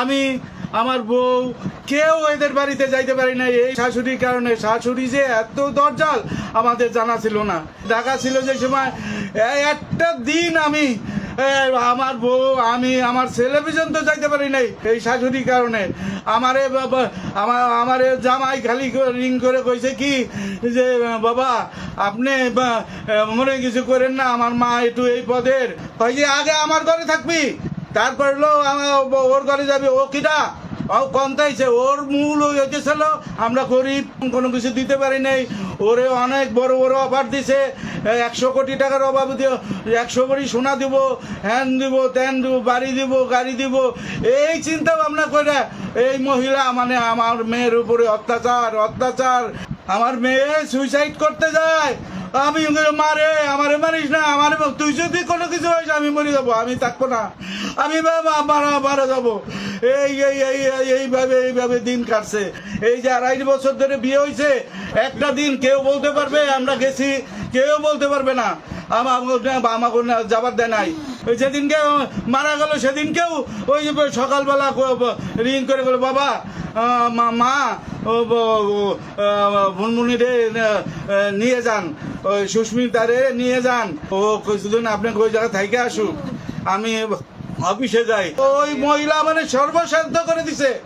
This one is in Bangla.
আমি, আমার বউ, কেউ এদের বাড়িতে যাইতে পারি না এই শাশুড়ির কারণে শাশুড়ি যে এত দরজাল, আমাদের জানা ছিল না। ঢাকা ছিল যে সময় একটা দিন আমি আমার বউ, আমি, আমার ছেলে পর্যন্ত যাইতে পারি নাই। এই শাশুড়ির কারণে আমারে বাবা আমার আমারে জামাই খালি রিং করে কইছে কি, যে, বাবা, আপনি মনে কিছু করেন না, আমার মা একটু এই পদের। কই যে, আগে আমার ঘরে থাকবি। তারপর হলো ওর ঘরে যাবে। ও কিটা? ও কন্তাইছে ওর মূল হইতেছিল আমরা গরিব, কোনো কিছু দিতে পারি নাই। ওরে অনেক বড় বড় অফার দিছে। একশো কোটি টাকার অভাব দিও, একশো কোটি সোনা দিব, হ্যান দিব, ত্যান দিব, বাড়ি দিব, গাড়ি দিব। এই চিন্তা ভাবনা করে এই মহিলা মানে আমার মেয়ের উপরে অত্যাচার অত্যাচার। আমার মেয়ে সুইসাইড করতে যায়। আমি মারে আমারে মারিস না, আমার তুই যদি কোনো কিছু হয়েছে আমি মরে যাব, আমি থাকব না। আমি মারা মারা যাব। এই এই এই, এই- এইভাবে এইভাবে দিন কাটছে। এই যে আড়াই বছর ধরে বিয়ে হয়েছে একটা দিন কেউ বলতে পারবে, আমরা গেছি, কেউ বলতে পারবে না। আমাকে যাবার দেয় নাই। যেদিনকে মারা গেল সেদিনকেও ওই সকালবেলা রিং করে বলে, বাবা মা মা ও ব- ও, আহ, ভুনমুনিরে আহ, নিয়ে যান। ওই সুস্মিতারে নিয়ে যান। ও কিছুদিন আপনি ওই জায়গায় থাইকে আসুক। আমি অফিসে যাই। ওই মহিলা মানে সর্বসাধ্য করে দিছে।